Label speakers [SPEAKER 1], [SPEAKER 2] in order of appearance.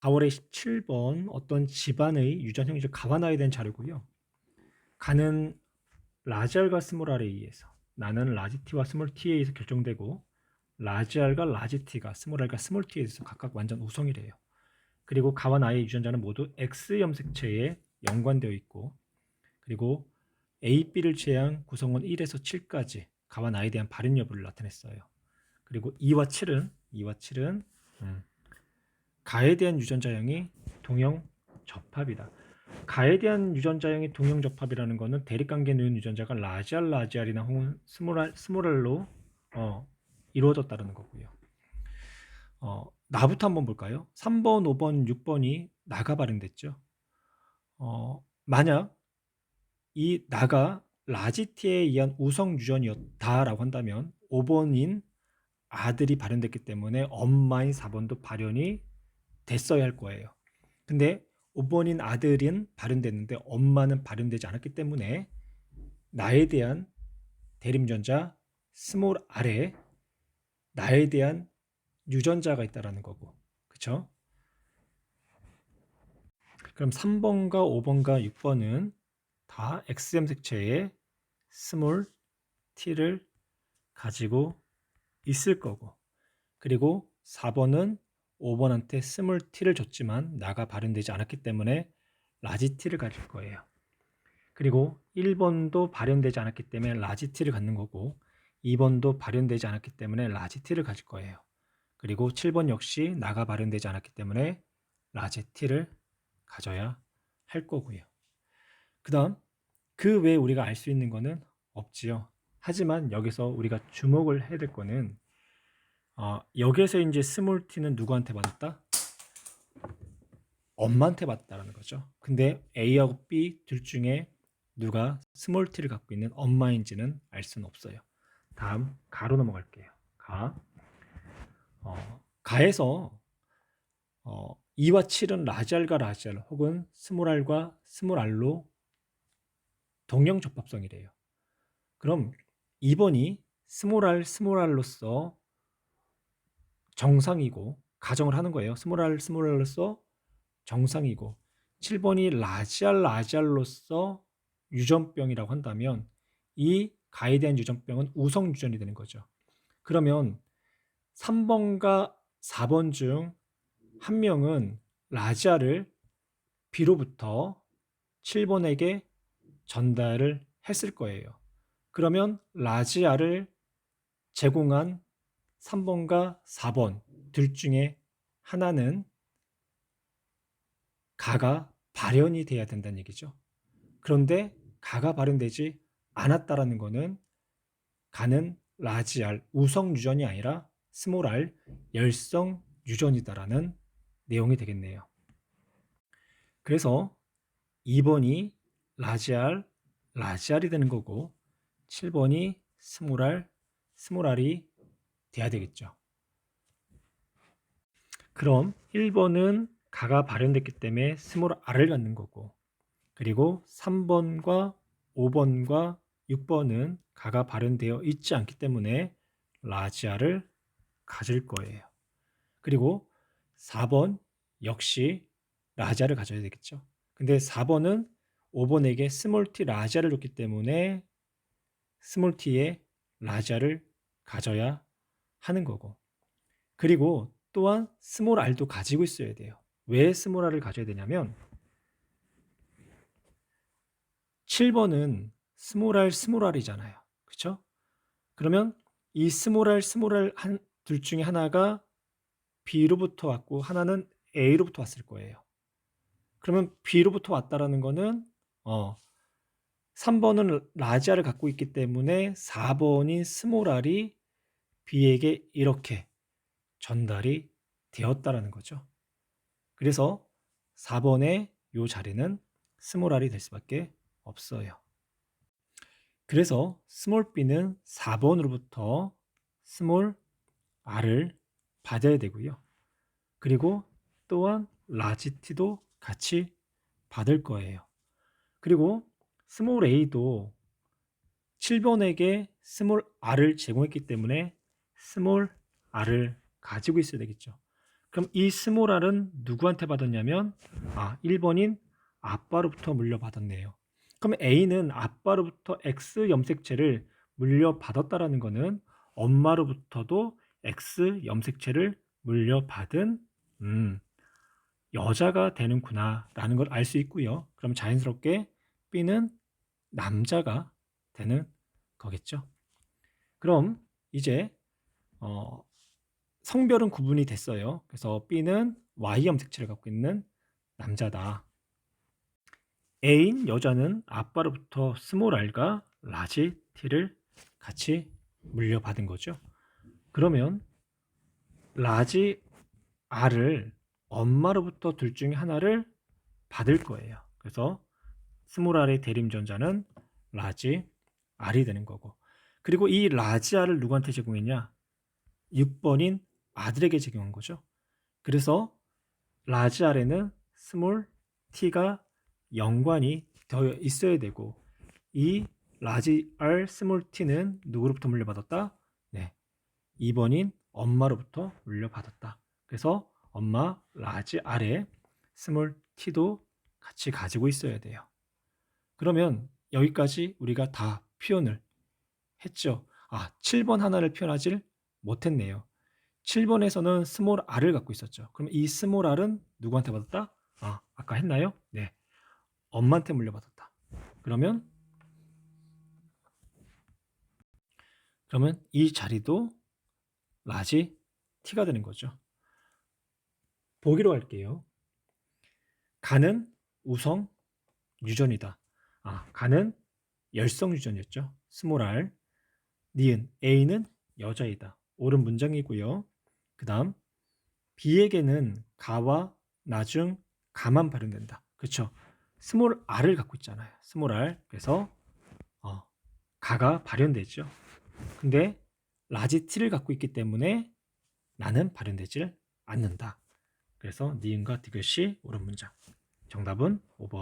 [SPEAKER 1] 4월의 17번 어떤 집안의 유전 형질 가와 나에 대한 자료고요. 가는 라지알과 스몰알에 의해서 나는 라지 t와 스몰 t에 의해서 결정되고 라지알과 라지 t가 스몰 al과 스몰 t에 의해서 각각 완전 우성이래요. 그리고 가와 나의 유전자는 모두 X 염색체에 연관되어 있고 그리고 A, B를 제한 구성원 1에서 7까지 가와 나에 대한 발현 여부를 나타냈어요. 그리고 2와 7은 2와 7은 음, 가에 대한 유전자형이 동형 접합이다. 가에 대한 유전자형이 동형 접합이라는 것은 대립관계에 놓인 유전자가 라지알 라지알이나 혹은 스몰알 스몰알로 어, 이루어졌다는 거고요. 어, 나부터 한번 볼까요? 3번, 5번, 6번이 나가 발현됐죠. 어, 만약 이 나가 라지티에 의한 우성 유전이었다라고 한다면 5번인 아들이 발현됐기 때문에 엄마인 4번도 발현이 됐어야 할 거예요. 근데 5번인 아들은 발현됐는데 엄마는 발현되지 않았기 때문에 나에 대한 대림전자 스몰 아래 나에 대한 유전자가 있다라는 거고. 그쵸? 그럼 3번과 5번과 6번은 다 XM 색채의 스몰 t를 가지고 있을 거고. 그리고 4번은 5번한테 스몰 t를 줬지만 나가 발현되지 않았기 때문에 라지 t를 가질 거예요. 그리고 1번도 발현되지 않았기 때문에 라지 t를 갖는 거고 2번도 발현되지 않았기 때문에 라지 t를 가질 거예요. 그리고 7번 역시 나가 발현되지 않았기 때문에 라지 t를 가져야 할 거고요. 그 다음 그 외에 우리가 알 수 있는 거는 없지요. 하지만 여기서 우리가 주목을 해야 될 거는 어, 여기에서 이제 스몰 t는 누구한테 받았다? 엄마한테 받았다라는 거죠. 근데 A하고 B 둘 중에 누가 스몰 t를 갖고 있는 엄마인지는 알 수는 없어요. 다음 가로 넘어갈게요. 가. 어, 가에서 어, 2와 7은 라지알과 라지알 혹은 스몰알과 스몰알로 동형 접합성이래요. 그럼 2번이 스몰알 스몰알로서 정상이고 가정을 하는 거예요. 스몰알 스몰알로서 정상이고 7번이 라지알 라지알로서 유전병이라고 한다면 이 가에 대한 유전병은 우성 유전이 되는 거죠. 그러면 3번과 4번 중 한 명은 라지아를 B로부터 7번에게 전달을 했을 거예요. 그러면 라지아를 제공한 3번과 4번 둘 중에 하나는 가가 발현이 돼야 된다는 얘기죠. 그런데 가가 발현되지 않았다라는 것은 가는 라지알 우성 유전이 아니라 스몰알 열성 유전이다라는 내용이 되겠네요. 그래서 2번이 라지알 라지알이 되는 거고 7번이 스몰알 스몰알이 돼야 되겠죠. 그럼 1번은 가가 발현됐기 때문에 스몰 R을 갖는 거고 그리고 3번과 5번과 6번은 가가 발현되어 있지 않기 때문에 라지 R을 가질 거예요. 그리고 4번 역시 라지 R을 가져야 되겠죠. 근데 4번은 5번에게 스몰 t 라지 R을 줬기 때문에 스몰 t의 라지 R을 가져야 하는 거고. 그리고 또한 스몰 r도 가지고 있어야 돼요. 왜 스몰 r을 가져야 되냐면 7번은 스몰 r 스몰 r이잖아요. 그렇죠? 그러면 이 스몰 r 스몰 r 한, 둘 중에 하나가 B로부터 왔고 하나는 A로부터 왔을 거예요. 그러면 B로부터 왔다라는 거는 어 3번은 라지아를 갖고 있기 때문에 4번인 스몰 r이 B에게 이렇게 전달이 되었다라는 거죠. 그래서 4번의 요 자리는 스몰 r이 될 수밖에 없어요. 그래서 스몰 b는 4번으로부터 스몰 r을 받아야 되고요. 그리고 또한 라지 t도 같이 받을 거예요. 그리고 스몰 a도 7번에게 스몰 r을 제공했기 때문에 스몰 r을 가지고 있어야 되겠죠. 그럼 이 스몰 r은 누구한테 받았냐면 아 1번인 아빠로부터 물려받았네요. 그럼 A는 아빠로부터 X 염색체를 물려받았다라는 거는 엄마로부터도 X 염색체를 물려받은 음, 여자가 되는구나라는 걸 알 수 있고요. 그럼 자연스럽게 B는 남자가 되는 거겠죠. 그럼 이제 어, 성별은 구분이 됐어요. 그래서 B는 Y 염색체를 갖고 있는 남자다. A인 여자는 아빠로부터 스몰 r과 라지 t를 같이 물려받은 거죠. 그러면 라지 r을 엄마로부터 둘 중에 하나를 받을 거예요. 그래서 스몰 r의 대림전자는 라지 r이 되는 거고. 그리고 이 라지 r을 누구한테 제공했냐? 6번인 아들에게 제공한 거죠. 그래서 라지 r에는 스몰 t가 연관이 더 있어야 되고 이 라지 r 스몰 t는 누구로부터 물려받았다? 네. 2번인 엄마로부터 물려받았다. 그래서 엄마 라지 r에 스몰 t도 같이 가지고 있어야 돼요. 그러면 여기까지 우리가 다 표현을 했죠. 아, 7번 하나를 표현하질 못했네요. 7번에서는 스몰 r을 갖고 있었죠. 그럼 이 스몰 r은 누구한테 받았다? 아, 아까 했나요? 네. 엄마한테 물려받았다. 그러면 그러면 이 자리도 라지 t가 되는 거죠. 보기로 할게요. 가는 우성 유전이다. 아, 가는 열성 유전이었죠. 스몰 r. 니은 A는 여자이다. 옳은 문장이고요. 그 다음 B에게는 가와 나중 가만 발현된다. 그렇죠. 스몰 r을 갖고 있잖아요. 스몰 r. 그래서 어, 가가 발현되죠. 근데 라지 t를 갖고 있기 때문에 나는 발현되질 않는다. 그래서 니은과 디귿이 옳은 문장. 정답은 5번.